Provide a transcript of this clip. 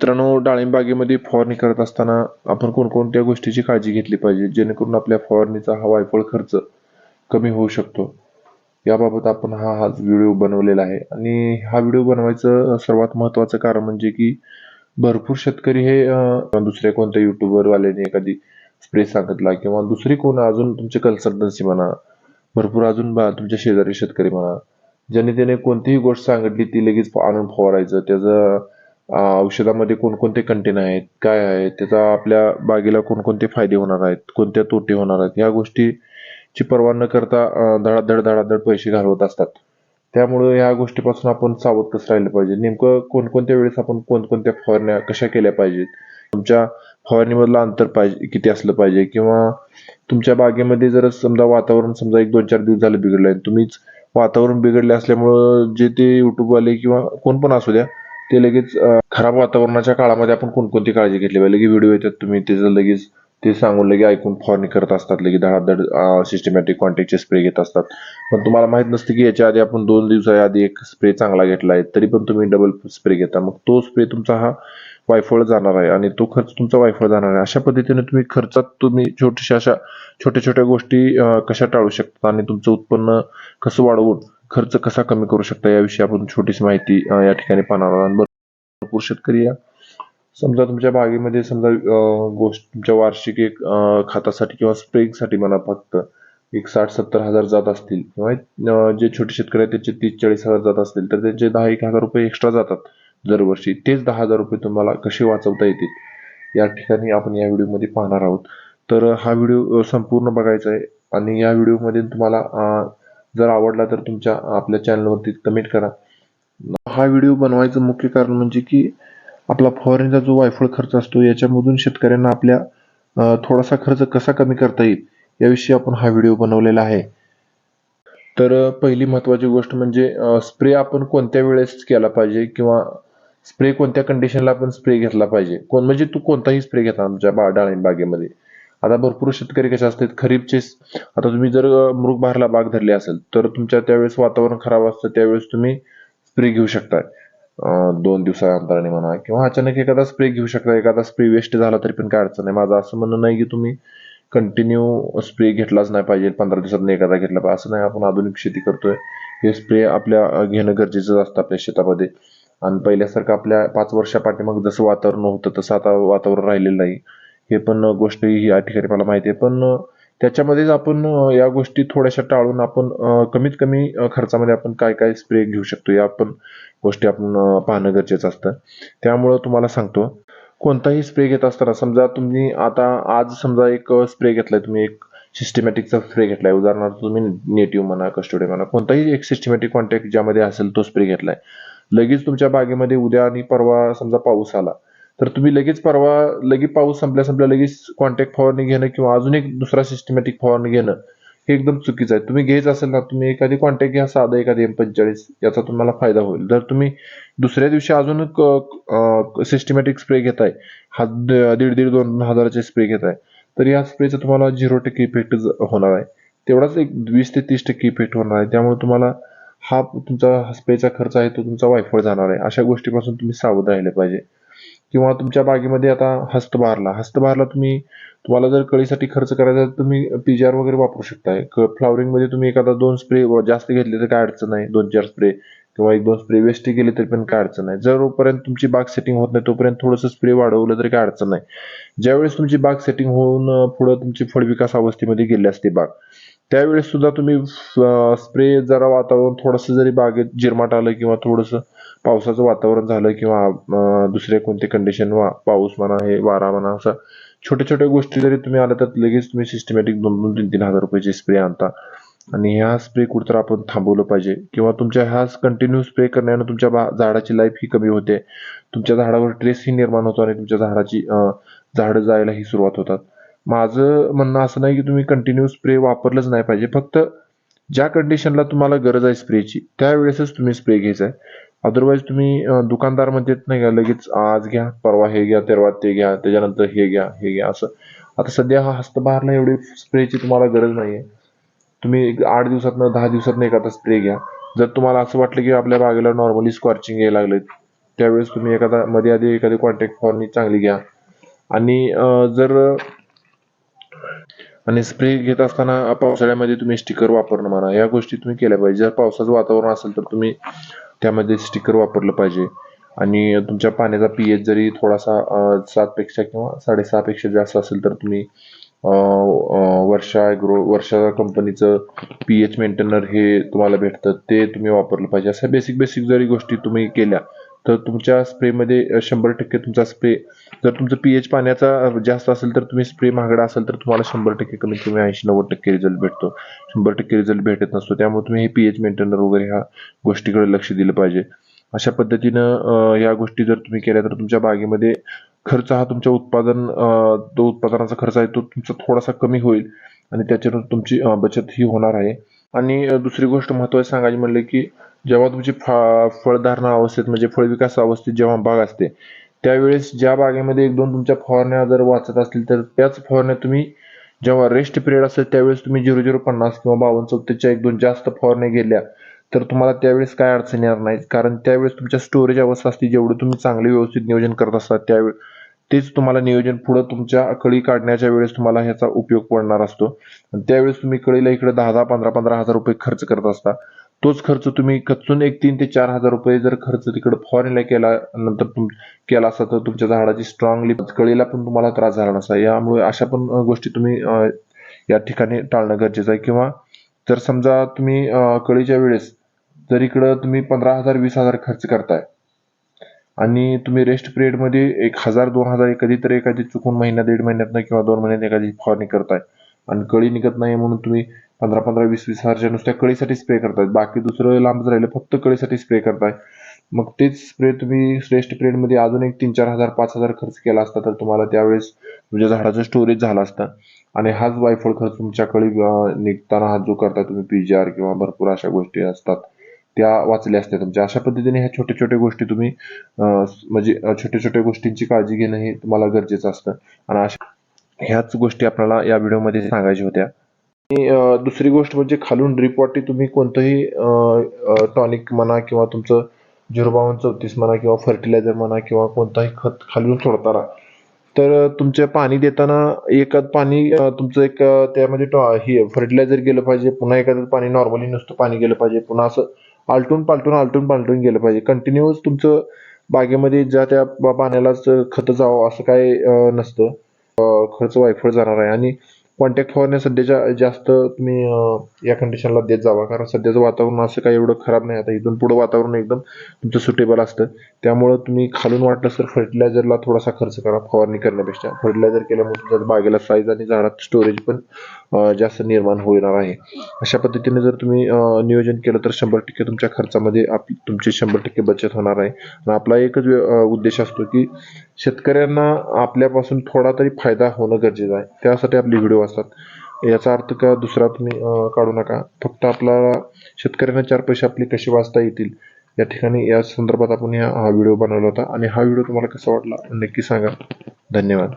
मित्रांनो डाळिंबागेमध्ये फवारणी करत असताना आपण कोणकोणत्या गोष्टीची काळजी घेतली पाहिजे? जेणेकरून आपल्या फवारणीचा हा वायफळ खर्च कमी होऊ शकतो. याबाबत आपण हा हा व्हिडिओ बनवलेला आहे. आणि हा व्हिडिओ बनवायचं सर्वात महत्त्वाचं कारण म्हणजे की भरपूर शेतकरी हे दुसऱ्या कोणत्या युट्यूबरवाल्याने एखादी स्प्रे सांगितला किंवा दुसरी कोण अजून तुमचे कन्सल्टन्सी म्हणा भरपूर अजून बा- तुमच्या शेजारी शेतकरी म्हणा ज्याने त्याने कोणतीही गोष्ट सांगितली ती लगेच आणून फवारायचं. त्याचं औषधामध्ये कोणकोणते कंटेन आहेत काय आहे त्याचा आपल्या बागेला कोणकोणते फायदे होणार आहेत कोणत्या तोटे होणार आहेत या गोष्टीची पर्वा न करता धडाधड धडाधड पैसे घालवत असतात. त्यामुळे या गोष्टीपासून आपण सावध कसं राहिलं पाहिजे. नेमकं कोणकोणत्या वेळेस आपण कोणकोणत्या फवारण्या कशा केल्या पाहिजेत? तुमच्या फवारणीमधलं अंतर पाहिजे किती असलं पाहिजे? किंवा तुमच्या बागेमध्ये जर समजा वातावरण समजा एक दोन चार दिवस झालं बिघडलं आहे तुम्हीच वातावरण बिघडले असल्यामुळं जे ते युट्यूबवाले किंवा कोण पण असू द्या ते लगेच खराब वातावरणाच्या काळामध्ये आपण कोणकोणती काळजी घेतली पाहिजे? लगेच व्हिडिओ येतात तुम्ही त्याचं लगेच ते सांगून लगे ऐकून फॉरनी करत असतात लगे धडाधड सिस्टमॅटिक कॉन्टॅक्टचे स्प्रे घेत असतात. पण तुम्हाला माहीत नसतं की याच्या आधी आपण दोन दिवसा आधी एक स्प्रे चांगला घेतला आहे तरी पण तुम्ही डबल स्प्रे घेता. मग तो स्प्रे तुमचा हा वायफळ जाणार आहे आणि तो खर्च तुमचा वायफळ जाणार आहे. अशा पद्धतीने तुम्ही खर्चात तुम्ही छोट्याशा अशा छोट्या छोट्या गोष्टी कशा टाळू शकता आणि तुमचं उत्पन्न कसं वाढवून खर्च कसा कमी करू शकता याविषयी आपण छोटीशी माहिती या ठिकाणी पाहणार आहोत. भरपूर शेतकरी या. समजा तुमच्या बागेमध्ये समजा गोष्ट तुमच्या वार्षिक एक खातासाठी खतासाठी किंवा स्प्रेसाठी म्हणा फक्त एक साठ सत्तर हजार जात असतील किंवा जे छोटे शेतकरी आहेत त्याचे तीस चाळीस हजार जात असतील तर त्यांचे दहा एक हजार रुपये एक्स्ट्रा जातात दरवर्षी. तेच दहा हजार रुपये तुम्हाला कसे वाचवता येतील? या ठिकाणी आपण या व्हिडिओमध्ये पाहणार आहोत. तर हा व्हिडिओ संपूर्ण बघायचा आहे. आणि या व्हिडिओमध्ये तुम्हाला जर आवडला तर तुमच्या आपल्या चॅनलवरती कमेंट करा. हा व्हिडिओ बनवायचं मुख्य कारण म्हणजे की आपला फवारणीचा जो वायफळ खर्च असतो याच्यामधून शेतकऱ्यांना आपल्या थोडासा खर्च कसा कमी करता येईल याविषयी आपण हा व्हिडिओ बनवलेला आहे. तर पहिली महत्वाची गोष्ट म्हणजे स्प्रे आपण कोणत्या वेळेस केला पाहिजे किंवा स्प्रे कोणत्या कंडिशनला आपण स्प्रे घेतला पाहिजे? कोण म्हणजे तू कोणताही स्प्रे घेता आमच्या बा डाळिंब बागेमध्ये. आता भरपूर शेतकरी कसे असतात खरीपचे आता तुम्ही जर मृग बहारला बाग धरली असेल तर तुमच्या त्यावेळेस वातावरण खराब असतं त्यावेळेस तुम्ही स्प्रे घेऊ शकताय. दोन दोन दिवसाअंतराने म्हणा किंवा अचानक एखादा स्प्रे घेऊ शकता एखादा स्प्रे वेस्ट झाला तरी पण काय अडचण नाही. माझं असं म्हणणं नाही की तुम्ही कंटिन्यू स्प्रे घेतलाच नाही पाहिजे पंधरा दिवसात एखादा घेतला पाहिजे. असं नाही आपण आधुनिक शेती करतोय. हे स्प्रे आपल्या घेणं गरजेचं असतं आपल्या शेतामध्ये. आणि पहिल्यासारखं आपल्या पाच वर्षापाठी मग जसं वातावरण होतं तसं आता वातावरण राहिलेलं नाही. हे पण गोष्ट ही या ठिकाणी मला माहिती आहे. पण त्याच्यामध्येच आपण या गोष्टी थोड्याशा टाळून आपण कमीत कमी खर्चामध्ये आपण काय काय स्प्रे घेऊ शकतो या पण गोष्टी आपण पाहणं गरजेचं असतं. त्यामुळं तुम्हाला सांगतो कोणताही स्प्रे घेत असताना समजा तुम्ही आता आज समजा एक स्प्रे घेतलाय तुम्ही एक सिस्टमॅटिकचा स्प्रे घेतलाय. उदाहरणार्थ तुम्ही नेटिव्ह म्हणा कस्टोडी म्हणा कोणताही एक सिस्टमॅटिक कॉन्टॅक्ट ज्यामध्ये असेल तो स्प्रे घेतलाय. लगेच तुमच्या बागेमध्ये उद्या आणि परवा समजा पाऊस आला तर तुम्ही लगेच परवा लगेच पाऊस संपल्या संपल्या लगेच कॉन्टॅक्ट फवारणी घेणं किंवा अजून एक दुसरा सिस्टमॅटिक फवारणी घेणं हे एकदम चुकीचं आहे. तुम्ही घ्यायचं असेल ना तुम्ही एखादी कॉन्टॅक्ट घ्या साधा एखादी एम पंचेचाळीस याचा तुम्हाला फायदा होईल. जर तुम्ही दुसऱ्या दिवशी अजून सिस्टमॅटिक स्प्रे घेताय हा द- दीड दीड दोन दोन हजाराचे स्प्रे घेताय तर या स्प्रेचा तुम्हाला झिरो टक्के इफेक्ट होणार आहे. तेवढाच एक वीस ते तीस टक्के इफेक्ट होणार आहे. त्यामुळे तुम्हाला हा तुमचा स्प्रेचा खर्च आहे तो तुमचा वायफळ जाणार आहे. अशा गोष्टीपासून तुम्ही सावध राहिले पाहिजे. किंवा तुमच्या बागेमध्ये आता हस्तबहारला हस्तबहारला तुम्ही तुम्हाला जर कळीसाठी खर्च करायचा तर तुम्ही पीजीआर वगैरे वापरू शकताय. क मध्ये तुम्ही एखादा दोन स्प्रे जास्त घेतले तर काय अडचण नाही दोन चार स्प्रे किंवा एक दोन स्प्रे वेस्ट केले तरी पण काय अडचण नाही. जोपर्यंत तुमची बाग सेटिंग होत नाही तोपर्यंत थोडंसं स्प्रे वाढवलं तरी काय अडचण नाही. ज्यावेळेस तुमची बाग सेटिंग होऊन पुढे तुमची फळविकास अवस्थेमध्ये गेली असते बाग त्यावेळेस सुद्धा तुम्ही स्प्रे जरा वातावरण थोडंसं जरी बागेत जिरमाट आलं किंवा थोडंसं पावसाचं वातावरण झालं किंवा दुसरे कोणते कंडिशन वा पाऊस म्हणा हे वारा म्हणा असं छोट्या छोट्या गोष्टी जरी तुम्ही आल्या तर लगेच तुम्ही सिस्टमॅटिक दोन दोन तीन तीन हजार रुपयाचे स्प्रे आणता. आणि ह्या स्प्रे कुठतर आपण थांबवलं पाहिजे. किंवा तुमच्या ह्याच कंटिन्यू स्प्रे करण्यानं तुमच्या बा- झाडाची लाईफ ही कमी होते. तुमच्या झाडावर ट्रेस ही निर्माण होतो आणि तुमच्या झाडाची झाडं जायला ही सुरुवात होतात. माझं म्हणणं असं नाही की तुम्ही कंटिन्यू स्प्रे वापरलंच नाही पाहिजे. फक्त ज्या कंडिशनला तुम्हाला गरज आहे स्प्रेची त्यावेळेसच तुम्ही स्प्रे घ्यायचा आहे अदरवाईज तुम्ही दुकानदार म्हणतात नाही का लगेच आज घ्या परवा हे घ्या तेरवा ते घ्या त्याच्यानंतर हे घ्या हे घ्या असं. आता सध्या हा हस्तबहारला एवढी स्प्रेची तुम्हाला गरज नाहीये. तुम्ही आठ दिवसातनं दहा दिवसातनं एखादा स्प्रे घ्या. जर तुम्हाला असं वाटलं की आपल्या बागेला नॉर्मली स्कॉर्चिंग यायला लागले त्यावेळेस तुम्ही एखादा मध्ये आधी एखादी कॉन्टॅक्ट फॉर्मनी चांगली घ्या. आणि जर आणि स्प्रे घेत असताना पावसाळ्यामध्ये तुम्ही स्टिकर वापरणं म्हणा या गोष्टी तुम्ही केल्या पाहिजे. जर पावसाचं वातावरण असेल तर तुम्ही त्यामध्ये स्टिकर वापरलं पाहिजे. आणि तुमच्या पाण्याचा पीएच जरी थोडासा सातपेक्षा किंवा साडेसहापेक्षा जास्त असेल तर तुम्ही वर्षा ॲग्रो वर्षा कंपनीचं पी एच मेंटेनर हे तुम्हाला भेटतं. ते तुम्ही वापरलं पाहिजे. अशा बेसिक बेसिक जरी गोष्टी तुम्ही केल्या तर तुमच्या स्प्रेमध्ये शंभर टक्के तुमचा स्प्रे जर तुमचं पीएच पाण्याचा जास्त असेल तर तुम्ही स्प्रे महागडा असेल तर तुम्हाला शंभर टक्के कमीत कमी ऐंशी नव्वद टक्के रिझल्ट भेटतो. शंभर टक्के रिझल्ट भेटत नसतो. त्यामुळे तुम्ही हे पी एच मेंटेनर वगैरे ह्या गोष्टीकडे लक्ष दिलं पाहिजे. अशा पद्धतीनं या गोष्टी जर तुम्ही केल्या तर तुमच्या बागेमध्ये खर्च हा तुमच्या उत्पादन जो उत्पादनाचा खर्च आहे तो तुमचा थोडासा कमी होईल आणि त्याच्यातून तुमची बचत ही होणार आहे. आणि दुसरी गोष्ट महत्वाची सांगायची म्हणले की जेव्हा तुमची फा फळधारणा अवस्थेत म्हणजे फळविकास अवस्थेत जेव्हा बाग असते त्यावेळेस ज्या बागेमध्ये एक दोन तुमच्या फवारण्या जर वाचत असतील तर त्याच फवारण्या तुम्ही जेव्हा रेस्ट पिरियड असेल त्यावेळेस तुम्ही झिरो झिरो पन्नास किंवा बावन्न चौथीच्या एक दोन जास्त फवारण्या गेल्या तर तुम्हाला त्यावेळेस काय अडचण येणार नाही कारण त्यावेळेस तुमच्या स्टोरेज अवस्था असते जेवढं तुम्ही चांगले व्यवस्थित नियोजन करत असतात त्यावेळेस तेच तुम्हाला नियोजन पुढं तुमच्या कळी काढण्याच्या वेळेस तुम्हाला ह्याचा उपयोग पडणार असतो. आणि त्यावेळेस तुम्ही कळीला इकडे दहा दहा पंधरा पंधरा हजार रुपये खर्च करत असता. तोच खर्च तुम्ही कच्चून एक तीन ते चार हजार रुपये जर खर्च तिकडे फॉरेनला केला नंतर तुम केला असता तर तुमच्या झाडाची स्ट्रॉंगली कळीला पण तुम्हाला त्रास झाला नसता. यामुळे अशा पण गोष्टी तुम्ही या ठिकाणी टाळणं गरजेचं आहे. किंवा जर समजा तुम्ही कळीच्या वेळेस जर इकडं तुम्ही पंधरा हजार वीस हजार खर्च करताय आणि तुम्ही रेस्ट पिरियडमध्ये एक हजार दोन हजार कधीतरी एखादी चुकून महिना दीड महिन्यातनं किंवा दोन महिन्यात एखादी फवारणी करताय आणि कळी निघत नाही म्हणून तुम्ही पंधरा पंधरा वीस वीस हजारच्या नुसत्या कळीसाठी स्प्रे करतायत बाकी दुसरं लांबच राहिलं फक्त कळीसाठी स्प्रे करताय. मग तेच स्प्रे तुम्ही श्रेष्ठ पिरियडमध्ये अजून एक तीन चार हजार पाच हजार खर्च केला असता तर तुम्हाला त्यावेळेस तुमच्या झाडाचं स्टोरेज झालं असतं. आणि हाच वायफळ खर्च तुमच्या कळी निघताना हा जो करता तुम्ही पीजीआर किंवा भरपूर अशा गोष्टी असतात त्या वाचल्या असत्या तुमच्या. अशा पद्धतीने ह्या छोट्या छोट्या गोष्टी तुम्ही म्हणजे छोट्या छोट्या गोष्टींची काळजी घेणं हे तुम्हाला गरजेचं असतं. आणि अशा ह्याच गोष्टी आपल्याला या व्हिडिओमध्ये सांगायच्या होत्या. दुसरी गोष्ट म्हणजे खालून ड्रीप वाटी तुम्ही कोणतंही टॉनिक म्हणा किंवा तुमचं झिरो बावन्न चौतीस म्हणा किंवा फर्टिलायझर म्हणा किंवा कोणताही खत खालून सोडताना तर तुमचे पाणी देताना एकात पाणी तुमचं एक त्यामध्ये टॉ- हे फर्टिलायझर गेलं पाहिजे पुन्हा एखादं पाणी नॉर्मली नुसतं पाणी गेलं पाहिजे पुन्हा असं आलटून पालटून आलटून पालटून गेलं पाहिजे. कंटिन्युअस तुमचं बागेमध्ये ज्या त्या पाण्यालाच खत जावं असं काय नसतं. खर्च वायफळ जाणार आहे. आणि कॉन्टॅक्ट फवारण्या सध्याच्या जास्त तुम्ही या कंडिशनला देत जावा. कारण सध्याचं वातावरण असं काही एवढं खराब नाही. आता इथून पुढं वातावरण एकदम तुमचं सुटेबल असतं. त्यामुळं तुम्ही खालून वाटलं तर फर्टिलायझरला थोडासा खर्च करा फवारणी करण्यापेक्षा. फर्टिलायझर केल्यामुळे तुमच्या बागेला साईज आणि झाडात स्टोरेज पण जास्त निर्माण होणार आहे. अशा पद्धतीने जर तुम्ही नियोजन केलं तर शंभर टक्के तुमच्या खर्चामध्ये आप तुमची शंभर टक्के बचत होणार आहे. आणि आपला एकच उद्देश असतो की शेतकऱ्यांना आपल्यापासून थोडा तरी फायदा होणं गरजेचं आहे. त्यासाठी आपले व्हिडिओ असतात. याचा अर्थ का दुसरा तुम्ही काढू नका. फक्त आपल्याला शेतकऱ्यांना चार पैसे आपले कसे वाचता येतील? या ठिकाणी या संदर्भात आपण हा व्हिडिओ बनवला होता. आणि हा व्हिडिओ तुम्हाला कसा वाटला? नक्की सांगा. धन्यवाद.